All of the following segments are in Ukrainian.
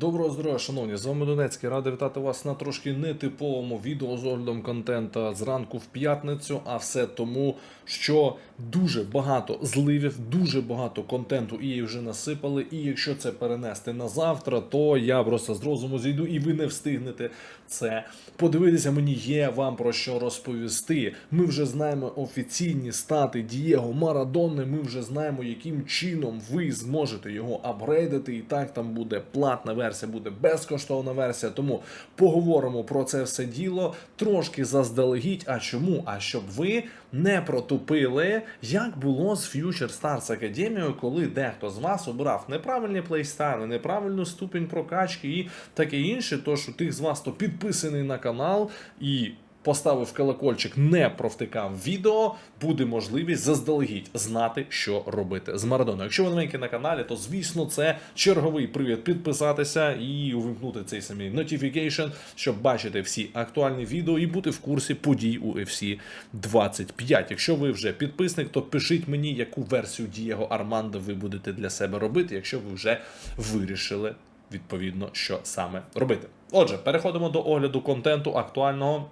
Доброго здоров'я, шановні! З вами Донецький. Радий вітати вас на трошки нетиповому відео з оглядом контента зранку в п'ятницю. А все тому, що дуже багато зливів, дуже багато контенту і вже насипали. І якщо це перенести на завтра, то я просто з розуму зійду, і ви не встигнете це подивитися. Мені є вам про що розповісти. Ми вже знаємо офіційні стати Дієго Марадони. Ми вже знаємо, яким чином ви зможете його апгрейдити. І так там буде платна версія, буде безкоштовна версія. Тому поговоримо про це все діло трошки заздалегідь. А чому? А щоб ви не протупили, як було з Future Stars Академією, коли дехто з вас обрав неправильні плейстайли, неправильну ступінь прокачки і таке інше. Тож у тих з вас, хто підписаний на канал і поставив колокольчик, не провтикав відео, буде можливість заздалегідь знати, що робити з Марадоною. Якщо ви новенькі на каналі, то звісно це черговий привід підписатися і увімкнути цей самий notification, щоб бачити всі актуальні відео і бути в курсі подій у UFC 25. Якщо ви вже підписник, то пишіть мені, яку версію Дієго Армандо ви будете для себе робити, якщо ви вже вирішили відповідно, що саме робити. Отже, переходимо до огляду контенту актуального.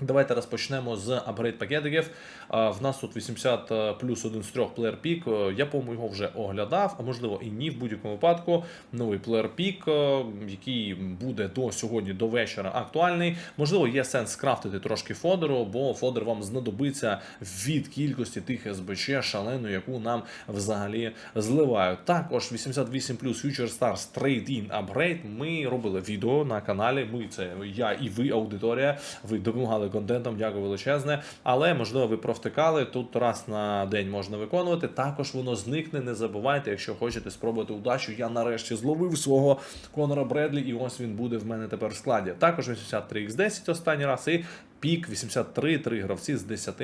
Давайте розпочнемо з апгрейд пакетиків. В нас тут 80 плюс один з трьох плеєр пік. Е, Я, по-моєму, його вже оглядав, а можливо і ні. В будь-якому випадку новий плеєр пік, е, який буде до сьогодні, до вечора актуальний. Можливо, є сенс скрафтити трошки фодеру, бо фодер вам знадобиться від кількості тих СБЧ шаленої, яку нам взагалі зливають. Також 88 плюс Future Stars Trade-in Upgrade. Ми робили відео на каналі. Ми це я і ви, аудиторія. Ви допомагали контентом, дякую величезне. Але можливо, ви провтикали. Тут раз на день можна виконувати. Також воно зникне. Не забувайте, якщо хочете спробувати удачу. Я нарешті зловив свого Конора Бредлі, і ось він буде в мене тепер в складі. Також 83x10 останній раз і. Пік 83, три гравці з 10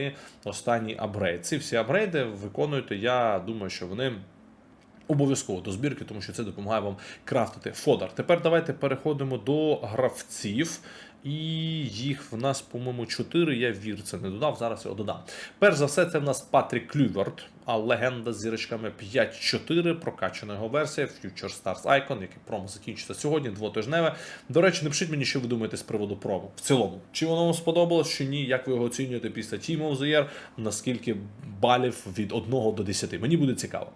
останній апгрейд. Ці всі апгрейди виконуєте. Я думаю, що вони обов'язково до збірки, тому що це допомагає вам крафтити фодер. Тепер давайте переходимо до гравців. І їх в нас, по-моєму, чотири. Я вір це не додав. Зараз його додам. Перш за все, це в нас Патрік Клюверт, а легенда з зірочками 5-4, прокачана його версія, Future Stars Icon, який промо закінчиться сьогодні, двотижневе. До речі, напишіть мені, що ви думаєте з приводу промо. В цілому, чи воно вам сподобалось, чи ні, як ви його оцінюєте після Team of the Year, наскільки балів від 1 до 10. Мені буде цікаво.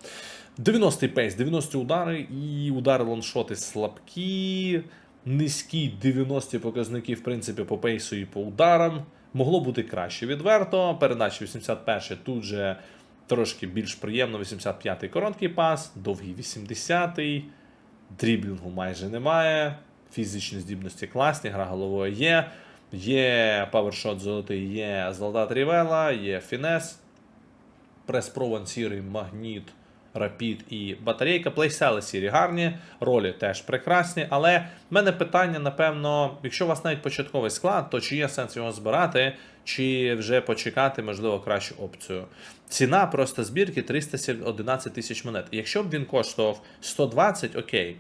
90-й пейс, 90 удари і удари лоншоти слабкі. Низькі 90 показники, в принципі, по пейсу і по ударам. Могло бути краще відверто. Передача 81 тут же трошки більш приємно. 85-й короткий пас, довгий 80-й. Дріблінгу майже немає. Фізичні здібності класні, гра головою є. Є павершот золотий, є золота трівела, є фінес. Прес-прован сірий, магніт. Рапід і батарейка. Плейсели сірі гарні, ролі теж прекрасні. Але в мене питання, напевно, якщо у вас навіть початковий склад, то чи є сенс його збирати, чи вже почекати, можливо, кращу опцію. Ціна просто збірки 311 тисяч монет. Якщо б він коштував 120, окей.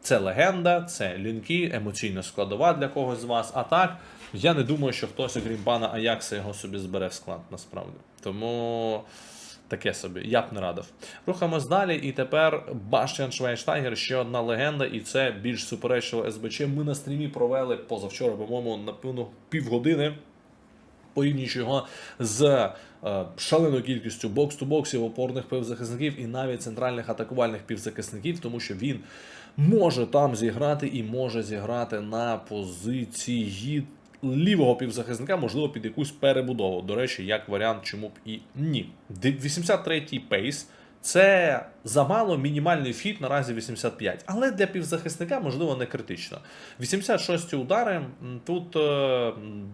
Це легенда, це лінки, емоційна складова для когось з вас. А так, я не думаю, що хтось, окрім пана Аякса, його собі збере в склад, насправді. Тому. Таке собі, я б не радив. Рухаємось далі, і тепер Баштіан Швайнштайгер, ще одна легенда, і це більш суперечливо СБЧ. Ми на стрімі провели позавчора, по-моєму, напевно, півгодини. Порівнюючи його з е, шаленою кількістю бокс-ту-боксів, опорних півзахисників і навіть центральних атакувальних півзахисників, тому що він може там зіграти і може зіграти на позиції лівого півзахисника, можливо, під якусь перебудову. До речі, як варіант, чому б і ні. 83-й пейс. Це замало мінімальний фіт наразі 85, але для півзахисника можливо не критично. 86 удари. Тут е,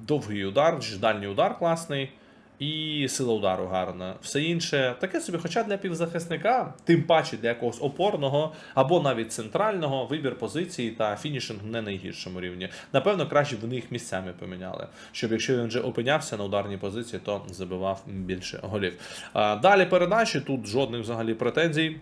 довгий удар, дальній удар класний, і сила удару гарна. Все інше таке собі, хоча для півзахисника, тим паче для якогось опорного або навіть центрального вибір позиції та фінішинг не найгіршому рівні. Напевно, краще б вони їх місцями поміняли, щоб якщо він вже опинявся на ударній позиції, то забивав більше голів. Далі передачі тут жодних взагалі претензій.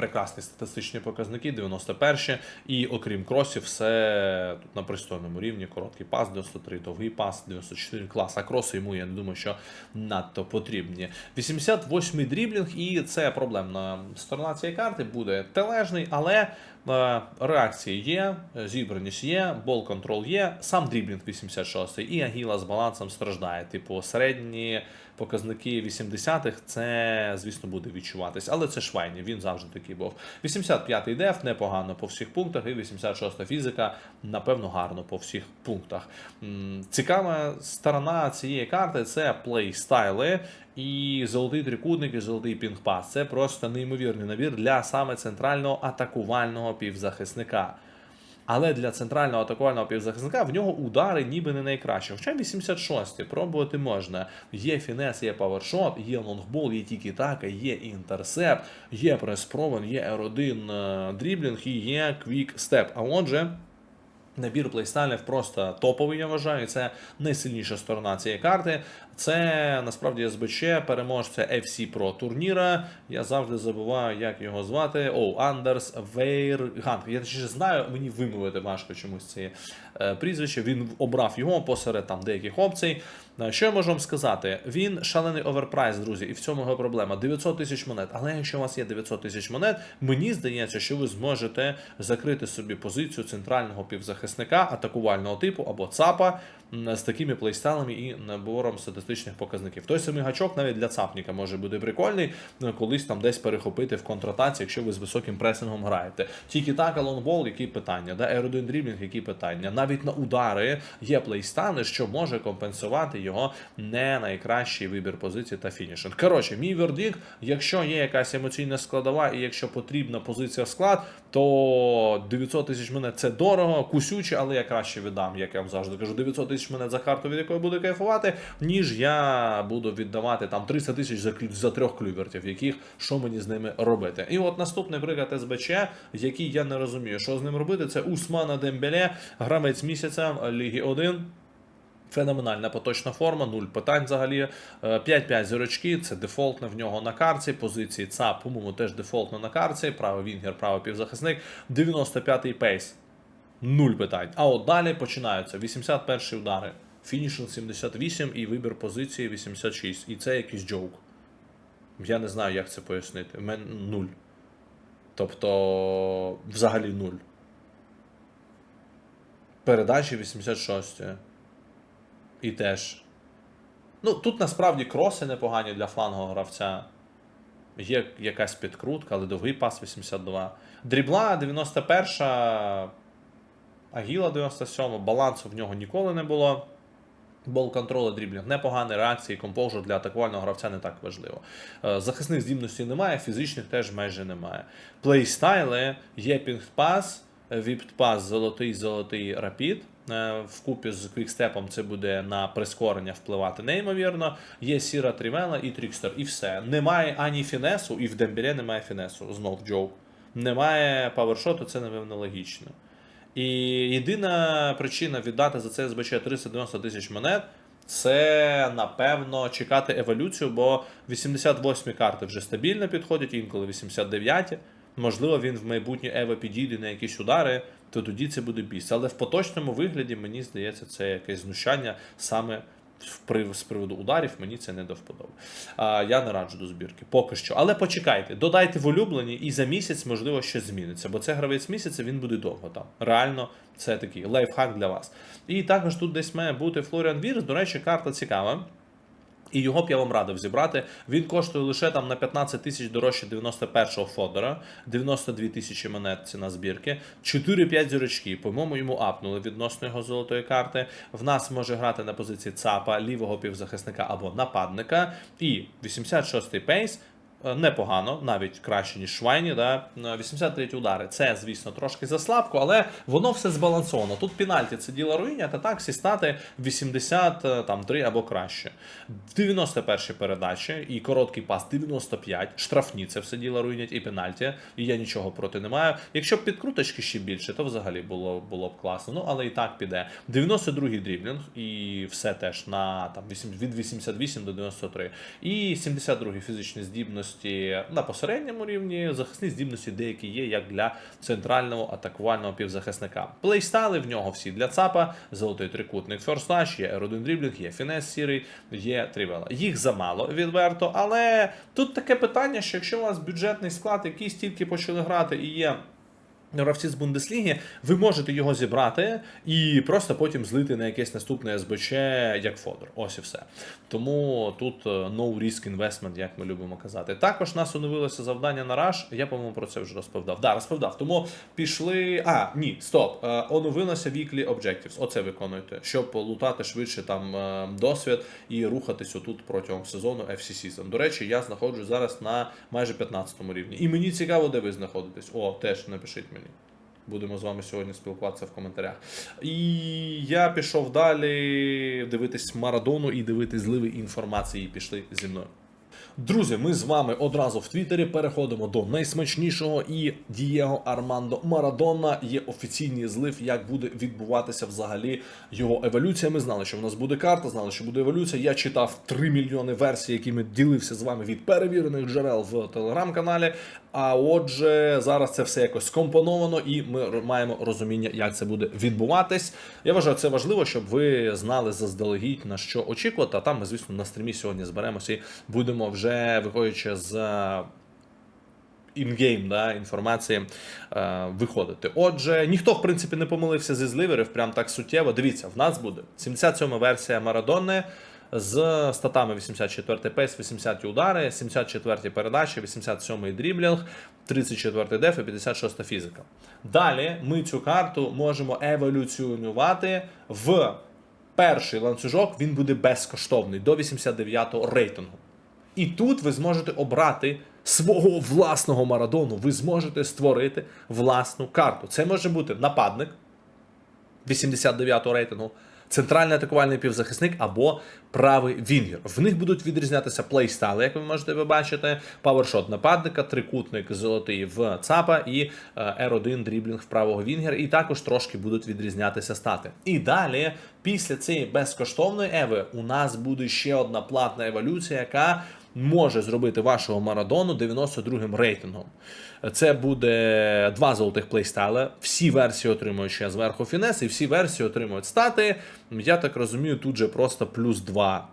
Прекрасні статистичні показники, 91 і окрім кросів, все тут на пристойному рівні. Короткий пас, 93, довгий пас, 94 клас. А кроси йому, я не думаю, що надто потрібні. 88-й дріблінг, і це проблемна сторона цієї карти буде тележний, але Е, Реакції є, зібраність є, бол контрол є, сам дріблінг 86-й. і Агіла з балансом страждає. Типу, середні показники 80-х, це, звісно, буде відчуватись. Але це Швайні, він завжди такий був. 85-й деф непогано по всіх пунктах, і 86-та фізика, напевно, гарно по всіх пунктах. Цікава сторона цієї карти це плейстайли. І золотий трикутник, і золотий пінг-пас. Це просто неймовірний набір для саме центрального атакувального півзахисника. Але для центрального атакувального півзахисника в нього удари ніби не найкращі. Хоча 86 пробувати можна. Є фінес, є павершот, є лонгбол, є тікі-така, є інтерсепт, є прес-провен, є R1 е, дріблінг і є квік-степ. А отже. Набір плейстайлів просто топовий, я вважаю. Це найсильніша сторона цієї карти. Це насправді СБЧ, переможця FC Pro турніра. Я завжди забуваю, як його звати. О, Андерс Вейрганг. Я ще знаю, мені вимовити важко чомусь це прізвище. Він обрав його посеред там деяких опцій. Е, Що я можу вам сказати? Він шалений оверпрайс, друзі, і в цьому його проблема. 900 тисяч монет. Але якщо у вас є 900 тисяч монет, мені здається, що ви зможете закрити собі позицію центрального півзахисника атакувального типу або ЦАПа з такими плейстайлами і набором статистичних показників. Той самий гачок навіть для цапніка може бути прикольний, е, колись там десь перехопити в контратаці, якщо ви з високим пресингом граєте. Тільки так, лонгбол, які питання, да, R1 дріблінг, які питання. Навіть на удари є плейстайли, що може компенсувати його не найкращий вибір позиції та фінішинг. Коротше, мій вердикт, якщо є якась емоційна складова і якщо потрібна позиція в склад, то 900 тисяч монет це дорого, кусюче, але я краще віддам, як я вам завжди кажу, 900 тисяч монет за карту, від якої буду кайфувати, ніж я буду віддавати там 300 тисяч за, за трьох клювертів, яких що мені з ними робити. І от наступний приклад СБЧ, який я не розумію, що з ним робити, це Усмана Дембеле, гравець місяця Ліги 1. Феноменальна поточна форма, нуль питань взагалі. Е, 5-5 зірочки, це дефолтне в нього на карті. Позиції ЦАП, по-моєму, теж дефолтно на карті. Правий вінгер, правий півзахисник. 95-й пейс. Нуль питань. А от далі починаються 81-й удари. Фінішинг 78 і вибір позиції 86. І це якийсь джоук. Я не знаю, як це пояснити. У мене нуль. Тобто, взагалі нуль. Передачі 86. І теж. Ну, тут насправді кроси непогані для флангового гравця. Є якась підкрутка, але довгий пас 82. Дрібла 91, Агіла 97, балансу в нього ніколи не було. Бол контролю дріблінг непоганий, реакції, композжер для атакувального гравця не так важливо. Е, Захисних здібностей немає, фізичних теж майже немає. Плейстайли, є пінг-пас, віпт-пас, золотий, золотий рапід. Е, Вкупі з квікстепом це буде на прискорення впливати неймовірно. Є сіра трімела і трікстер, і все. Немає ані фінесу, і в Дембеле немає фінесу. Знов джоук. Немає павершоту, це напевно логічно. І єдина причина віддати за це СБЧ 390 тисяч монет. Це напевно чекати еволюцію, бо 88 карти вже стабільно підходять, інколи 89. Можливо, він в майбутнє Ево підійде на якісь удари, то тоді це буде біс. Але в поточному вигляді, мені здається, це якесь знущання саме з приводу ударів, мені це не до вподоби. Я не раджу до збірки, поки що. Але почекайте, додайте в улюблені, і за місяць, можливо, щось зміниться. Бо це гравець місяця, він буде довго там. Реально, це такий лайфхак для вас. І також тут десь має бути Флоріан Вірс. До речі, карта цікава. І його б я вам радив зібрати. Він коштує лише там на 15 тисяч дорожче 91-го Фодора, 92 тисячі монет ціна збірки, 4-5 зірочки. По-моєму, йому апнули відносно його золотої карти. В нас може грати на позиції ЦАПа, лівого півзахисника або нападника. І 86-й пейс. Е, Непогано, навіть краще, ніж Швайні, да? Е, 83 удари. Це, звісно, трошки заслабко, але воно все збалансовано. Тут пенальті це діло руїня, та так всі стати 83 або краще. 91 передачі і короткий пас 95, штрафні це все діло руйнять і пенальті. І я нічого проти не маю. Якщо б підкруточки ще більше, то взагалі було, було б класно. Ну, але і так піде. 92-й дріблінг, і все теж на там, вісім- від 88 до 93. І 72-й фізичні здібності на посередньому рівні, захисні здібності деякі є, як для центрального атакувального півзахисника. Плейстайли в нього всі для ЦАПа, золотий трикутник ферстач, є R1 дріблінг, є фінес сірий, є трівела. Їх замало відверто, але тут таке питання, що якщо у вас бюджетний склад, який стільки почали грати і є Гравці з Бундесліги, ви можете його зібрати і просто потім злити на якесь наступне СБЧ як фодор. Ось і все. Тому тут е, no risk investment, як ми любимо казати. Також нас оновилося завдання на Rush. Я, по-моєму, про це вже розповідав. Да, розповідав. Тому пішли. А, ні, стоп. Е, Оновилося Weekly Objectives. Оце виконуйте, щоб лутати швидше там е, досвід і рухатись отут протягом сезону FC Season. До речі, я знаходжусь зараз на майже 15 рівні. І мені цікаво, де ви знаходитесь. О, теж напишіть мені. Будемо з вами сьогодні спілкуватися в коментарях. І я пішов далі дивитись Марадону і дивитись зливи інформації. Пішли зі мною. Друзі, ми з вами одразу в Твіттері переходимо до найсмачнішого і Дієго Армандо Марадона. Є офіційний злив, як буде відбуватися взагалі його еволюція. Ми знали, що в нас буде карта, знали, що буде еволюція. Я читав 3 мільйони версій, якими ділився з вами від перевірених джерел в телеграм-каналі. А отже, зараз це все якось скомпоновано, і ми маємо розуміння, як це буде відбуватись. Я вважаю, це важливо, щоб ви знали заздалегідь на що очікувати. А там ми, звісно, на стрімі сьогодні зберемося і будемо вже виходячи з інгейм да, інформації е, виходити. Отже, ніхто, в принципі, не помилився зі зливерів, прям так суттєво. Дивіться, в нас буде 77 версія Марадони. З статами 84 пейс, 80 удари, 74 передачі, 87 дріблінг, 34 деф і 56 фізика. Далі ми цю карту можемо еволюціонувати в перший ланцюжок, він буде безкоштовний до 89-го рейтингу. І тут ви зможете обрати свого власного марадону. Ви зможете створити власну карту. Це може бути нападник 89-го рейтингу, центральний атакувальний півзахисник або правий вінгер. В них будуть відрізнятися плейстайли, як ви можете побачити. Павершот нападника, трикутник золотий в ЦАПа і е, R1 дріблінг в правого вінгера. І також трошки будуть відрізнятися стати. І далі, після цієї безкоштовної еви, у нас буде ще одна платна еволюція, яка може зробити вашого Марадону 92-м рейтингом. Це буде два золотих плейстайли. Всі версії отримують ще зверху фінес, і всі версії отримують стати. Я так розумію, тут же просто плюс 2.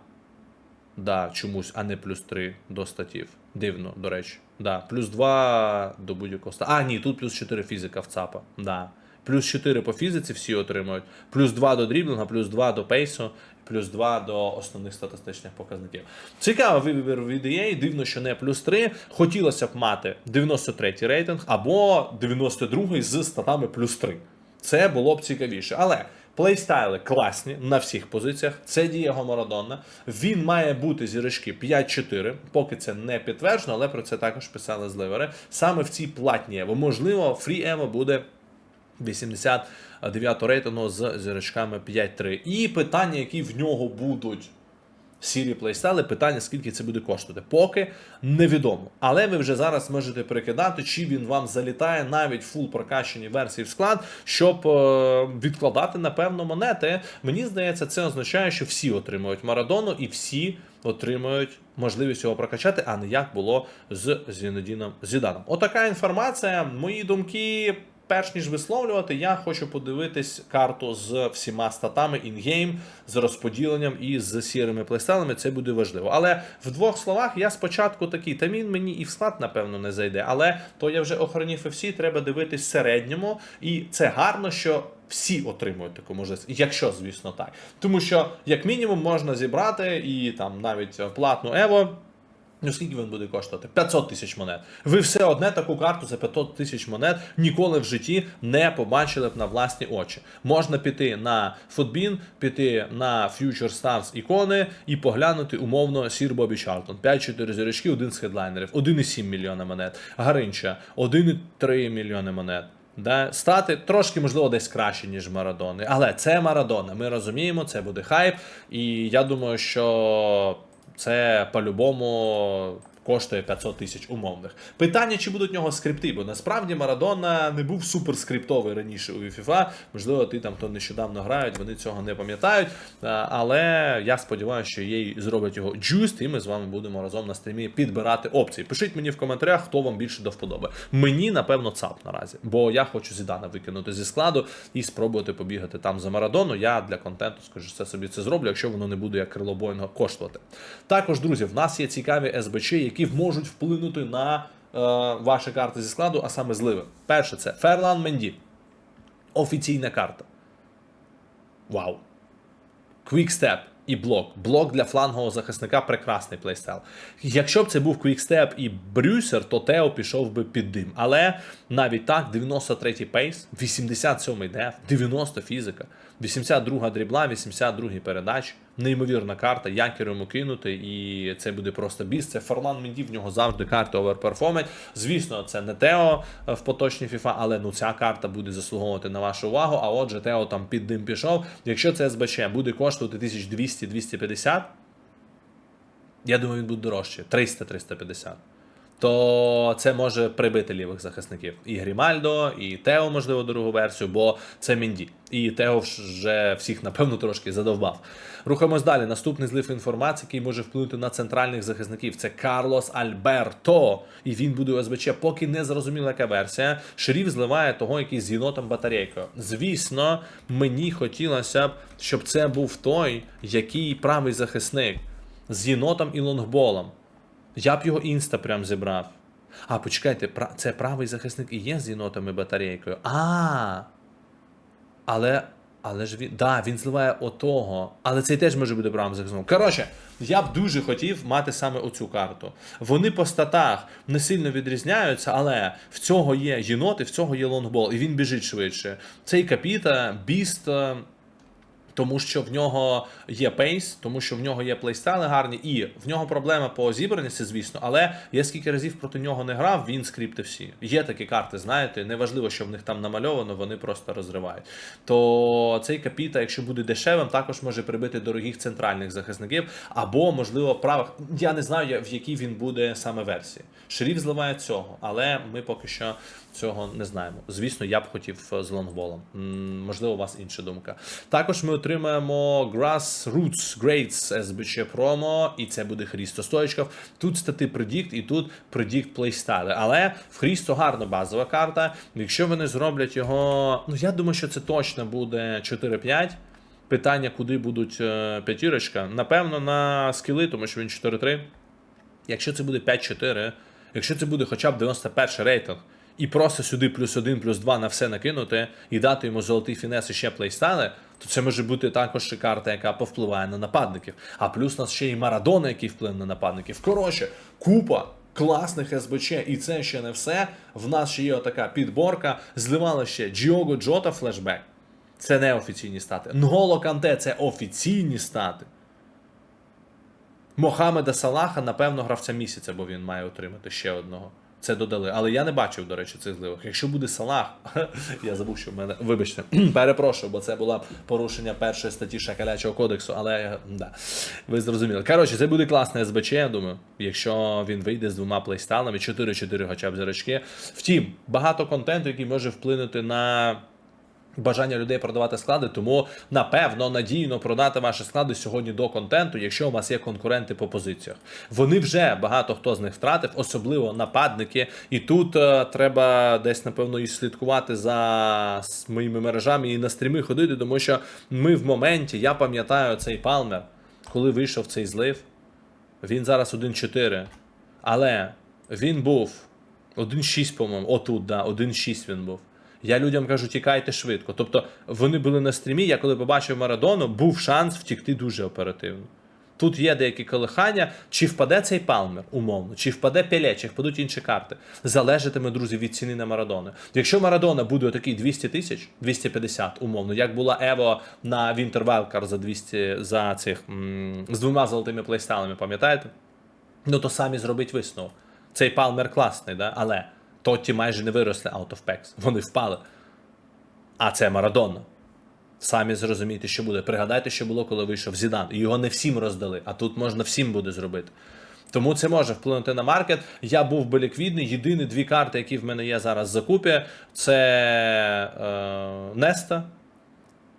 Да, чомусь, а не плюс 3 до статів. Дивно, до речі. Да, плюс 2 до будь-якого ста. А, ні, тут плюс 4 фізика в ЦАПа. Да. Плюс 4 по фізиці всі отримують. Плюс 2 до дріблінга, плюс 2 до пейсу, плюс 2 до основних статистичних показників. Цікавий вибір від EA, дивно, що не плюс 3. Хотілося б мати 93 й рейтинг або 92-й з статами плюс 3. Це було б цікавіше. Але плейстайли класні на всіх позиціях. Це Дієго Марадона. Він має бути зірочки 5-4, поки це не підтверджено, але про це також писали зливери. Саме в цій платній Ево. Можливо, фрі Ево буде 89 рейтингу з зірочками 5-3. І питання, які в нього будуть. Сірі плейстайли, питання, скільки це буде коштувати. Поки невідомо. Але ви вже зараз можете прикидати, чи він вам залітає навіть фул прокачані версії в склад, щоб е, відкладати, напевно, монети. Мені здається, це означає, що всі отримують Марадону і всі отримують можливість його прокачати, а не як було з Зінедіном Зіданом. Отака інформація. Мої думки. Перш ніж висловлювати, я хочу подивитись карту з всіма статами інгейм, з розподіленням і з сірими плейстайлами. Це буде важливо. Але в двох словах я спочатку такий, та він мені і в склад, напевно, не зайде. Але то я вже охоронів і всі, треба дивитись середньому. І це гарно, що. Всі отримують таку можливість, якщо, звісно, так. Тому що, як мінімум, можна зібрати і там навіть платну Ево. Ну, скільки він буде коштувати? 500 тисяч монет. Ви все одне таку карту за 500 тисяч монет ніколи в житті не побачили б на власні очі. Можна піти на Футбін, піти на Future Stars ікони і поглянути умовно Сір Бобі Чартон. 5-4 зірочки, один з хедлайнерів, 1,7 мільйона монет. Гаринча, 1,3 мільйони монет. Да? Стати трошки, можливо, десь краще, ніж Марадони. Але це Марадона. Ми розуміємо, це буде хайп. І я думаю, що це по-любому коштує 500 тисяч умовних. Питання, чи будуть в нього скрипти, бо насправді Марадона не був суперскриптовий раніше у FIFA. Можливо, ти там, хто нещодавно грають, вони цього не пам'ятають. Але я сподіваюся, що їй зроблять його джуст, і ми з вами будемо разом на стрімі підбирати опції. Пишіть мені в коментарях, хто вам більше до вподоби. Мені, напевно, ЦАП наразі, бо я хочу Зідана викинути зі складу і спробувати побігати там за Марадону. Я для контенту, скажу, це собі це зроблю, якщо воно не буде як крило Боїнга коштувати. Також, друзі, в нас є цікаві СБЧ, які можуть вплинути на ваші карти зі складу, а саме зливи. Перше, це Ферлан Менді. Офіційна карта. Вау. Квікстеп і блок. Блок для флангового захисника прекрасний плейстайл. Якщо б це був квікстеп і брюсер, то Тео пішов би під дим. Але навіть так, 93-й пейс, 87-й деф, 90 фізика, 82 дрібла, 82 передач. Неймовірна карта, як йому кинути, і це буде просто біс. Це Форлан Менді, в нього завжди карти оверперформить. Звісно, це не Тео е, в поточній FIFA, але ну ця карта буде заслуговувати на вашу увагу. А отже, Тео там під дим пішов. Якщо це СБЧ буде коштувати 1200-250, я думаю, він буде дорожче. 300-350. То це може прибити лівих захисників. І Грімальдо, і Тео, можливо, дорогу версію, бо це Мінді. І Тео вже всіх, напевно, трошки задовбав. Рухаємось далі. Наступний злив інформації, який може вплинути на центральних захисників. Це Карлос Альберто. І він буде у СБЧ, поки не зрозуміла, яка версія. Шеріф зливає того, який з єнотом батарейкою. Звісно, мені хотілося б, щоб це був той, який правий захисник з єнотом і лонгболом. Я б його інста прям зібрав. А, почекайте, це правий захисник і є з єнотом і батарейкою. А. Але. Але ж він. Да, він зливає отого. Але цей теж може бути правим захисником. Коротше, я б дуже хотів мати саме оцю карту. Вони по статах не сильно відрізняються, але в цього є єнот і в цього є лонгбол, і він біжить швидше. Цей капіта, біст. Тому що в нього є пейс, тому що в нього є плейстайли гарні, і в нього проблема по зібраності, звісно. Але я скільки разів проти нього не грав, він скрипти всі. Є такі карти, знаєте, неважливо, що в них там намальовано, вони просто розривають. То цей капіта, якщо буде дешевим, також може прибити дорогих центральних захисників, або, можливо, правих. Я не знаю, в якій він буде саме версії. Шеріф зливає цього, але ми поки що цього не знаємо. Звісно, я б хотів е, з лонгболом. Можливо, у вас інша думка. Також ми отримаємо Grassroots Greats SBC промо, і це буде Хрісто Стоїчков. Тут стати Predict і тут Predict плейстайли. Але в Хрісто гарна базова карта. Якщо вони зроблять його, ну я думаю, що це точно буде 4-5. Питання, куди будуть е, п'ятірочка. Напевно, на скіли, тому що він 4-3. Якщо це буде 5-4, якщо це буде хоча б 91 рейтинг, і просто сюди плюс 1, плюс 2 на все накинути і дати йому золотий фінес і ще плейстайли, то це може бути також карта, яка повпливає на нападників. А плюс у нас ще і Марадона, який вплине на нападників. Коротше, купа. Класних СБЧ, і це ще не все. В нас ще є отака підборка. Зливали ще Джіого Джота флешбек. Це не офіційні стати. Нголо Канте це офіційні стати. Мохамеда Салаха, напевно, гравця місяця, бо він має отримати ще одного. Це додали. Але я не бачив, до речі, цих зливок. Якщо буде Салах, я забув, що в мене. Вибачте, перепрошую, бо це було порушення першої статті Шакалячого кодексу, але да, ви зрозуміли. Коротше, це буде класне СБЧ, я думаю, якщо він вийде з двома плейстайлами, 4-4 хоча б зірочки. Втім, багато контенту, який може вплинути на бажання людей продавати склади, тому напевно надійно продати ваші склади сьогодні до контенту, якщо у вас є конкуренти по позиціях. Вони вже багато хто з них втратив, особливо нападники. І тут е, треба десь напевно і слідкувати за моїми мережами і на стріми ходити, тому що ми в моменті, я пам'ятаю цей палмер, коли вийшов цей злив. Він зараз 1-4. Але він був 1-6, по-моєму. Отут, да, 1-6 він був. Я людям кажу, тікайте швидко. Тобто вони були на стрімі, я коли побачив Марадону, був шанс втікти дуже оперативно. Тут є деякі колихання, чи впаде цей палмер, умовно, чи впаде Пеле, чи впадуть інші карти. Залежатиме, друзі, від ціни на Марадона. Якщо Марадона буде такий 200 тисяч, 250, умовно, як була Ево на Winter Wildcard за 200 за цих з двома золотими плейстайлами, пам'ятаєте? Ну то самі зробіть висновок. Цей палмер класний, да? але Тотті майже не виросли out of packs. Вони впали. А це Марадона. Самі зрозумієте, що буде. Пригадайте, що було, коли вийшов Зідан. Його не всім роздали, а тут можна всім буде зробити. Тому це може вплинути на маркет. Я був би ліквідний. Єдині дві карти, які в мене є зараз в закупі, це е, Неста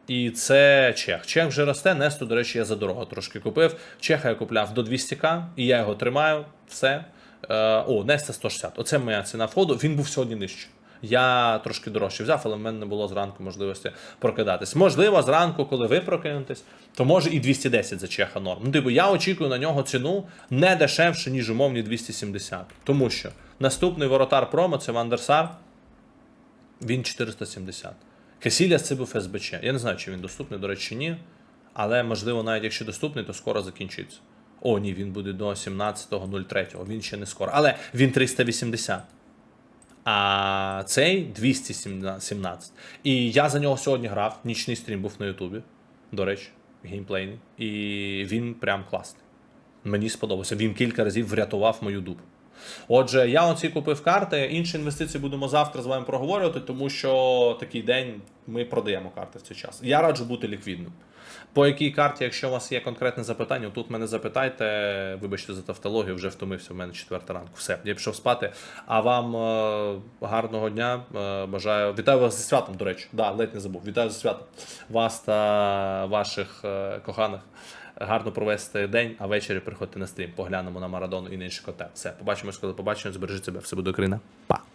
і це Чех. Чех вже росте. Несту, до речі, я за дорого трошки купив. Чеха я купляв до 200к, і я його тримаю. Все. Е, о, Неста 160. Оце моя ціна входу. Він був сьогодні нижче. Я трошки дорожче взяв, але в мене не було зранку можливості прокидатись. Можливо, зранку, коли ви прокинетесь, то може і 210 за Чеха норм. Ну, типу, я очікую на нього ціну не дешевше, ніж умовні 270. Тому що Наступний воротар промо це Вандерсар. Він 470. Касіліас це був СБЧ. Я не знаю, чи він доступний, до речі, чи ні. Але можливо, навіть якщо доступний, то скоро закінчиться. О, ні, він буде до 17.03. Він ще не скоро. Але він 380. А цей 217. І я за нього сьогодні грав. Нічний стрім був на Ютубі. До речі, геймплейний. І він прям класний. Мені сподобався. Він кілька разів врятував мою дупу. Отже, я оці купив карти. Інші інвестиції будемо завтра з вами проговорювати, тому що такий день ми продаємо карти в цей час. Я раджу бути ліквідним. По якій карті, якщо у вас є конкретне запитання, тут мене запитайте. Вибачте за тавтологію, вже втомився в мене четверта ранку. Все, я пішов спати. А вам е, гарного дня. Е, бажаю. Вітаю вас зі святом, до речі. Да, ледь не забув. Вітаю зі святом. Вас та ваших е, коханих. Гарно провести день, а ввечері приходьте на стрім. Поглянемо на марадону і на інші. Все, побачимось, коли побачимо. Збережіть себе. Все буде Україна. Па.